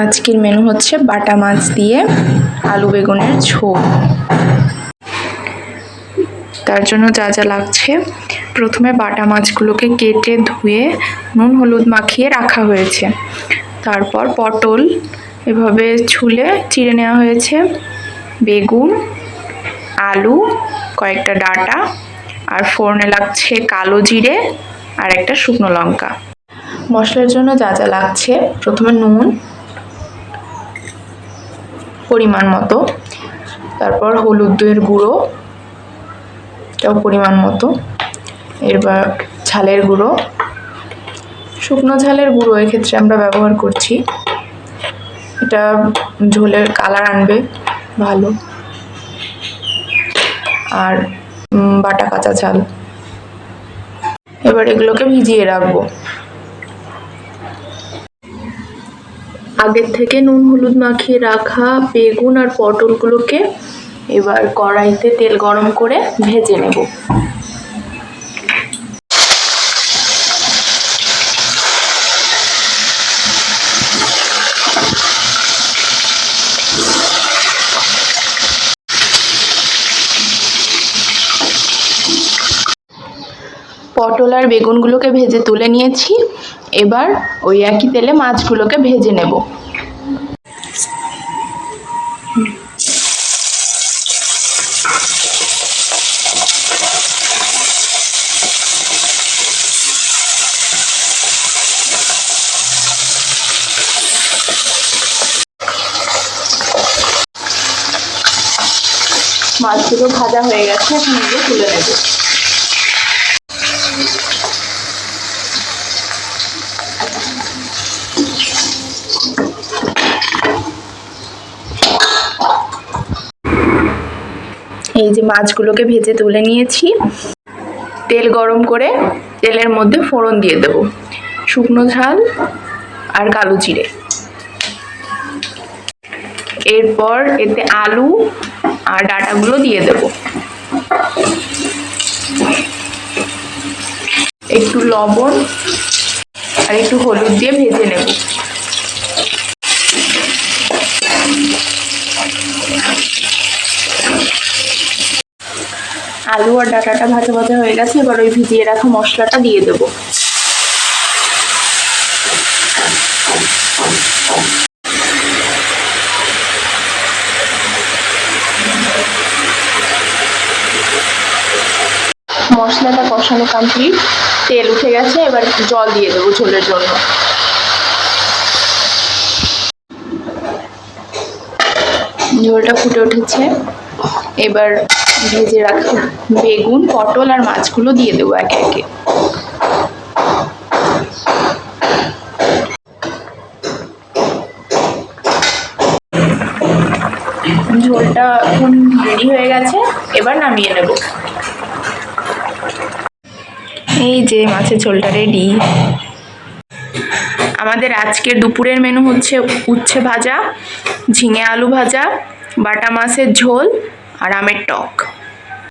আজকের মেনু হচ্ছে বাটা মাছ দিয়ে আলু বেগুনের ঝোল। তার জন্য যা যা লাগছে, প্রথমে বাটা মাছগুলোকে কেটে ধুয়ে নুন হলুদ মাখিয়ে রাখা হয়েছে। তারপর পটল এভাবে ছুলে চিড়ে নেওয়া হয়েছে, বেগুন, আলু, কয়েকটা ডাঁটা, আর ফোড়নে লাগছে কালো জিরে আর একটা শুকনো লঙ্কা। মশলার জন্য যা যা লাগছে, প্রথমে নুন পরিমাণ মতো। তারপর হলুদের গুঁড়ো, এটাও পরিমাণ মতো। এবার ঝালের গুঁড়ো। শুকনো ঝালের গুঁড়ো এক্ষেত্রে আমরা ব্যবহার করছি। এটা ঝোলের কালার আনবে, ভালো। আর বাটা কাঁচা ঝাল। এবার এগুলোকে ভিজিয়ে রাখব। আগের থেকে নুন হলুদ মাখিয়ে রাখা বেগুন আর পটলগুলোকে এবার কড়াইতে তেল গরম করে ভেজে নেব। পটল আর বেগুনগুলোকে ভেজে তুলে নিয়েছি। এবার ওই একই তেলে মাছগুলোকে ভেজে নেব। মাছগুলো ভাজা হয়ে গেছে এখন তুলে নেব। এই যে মাছগুলোকে ভেজে তুলে নিয়েছি। তেল গরম করে তেলের মধ্যে ফোড়ন দিয়ে দেব। শুকনো ঝাল আর কালো জিরে। এরপর এতে আলু আর ডাটাগুলো দিয়ে দেব। একটু লবণ আর একটু হলুদ দিয়ে ভেজে নেব। আলু আর ডাটাটা ভাজা ভাজা হয়ে গেছে, এবার ওই ভিজিয়ে রাখা মশলাটা দিয়ে দেবো। মশলাটা কষানো কমপ্লিট তেল উঠে গেছে, এবার জল দিয়ে দেবো ঝোলের জন্য। ঝোলটা ফুটে উঠেছে, এবার ভেজে রাখা বেগুন, পটল আর মাছগুলো দিয়ে দেবো একে একে। ঝোলটা এখন রেডি হয়ে গেছে, এবার নামিয়ে নেব। এই যে মাছের ঝোলটা রেডি। আমাদের আজকের দুপুরের মেনু হচ্ছে উচ্ছে ভাজা, ঝিঙে আলু ভাজা, বাটা মাছের ঝোল আর আমের টক।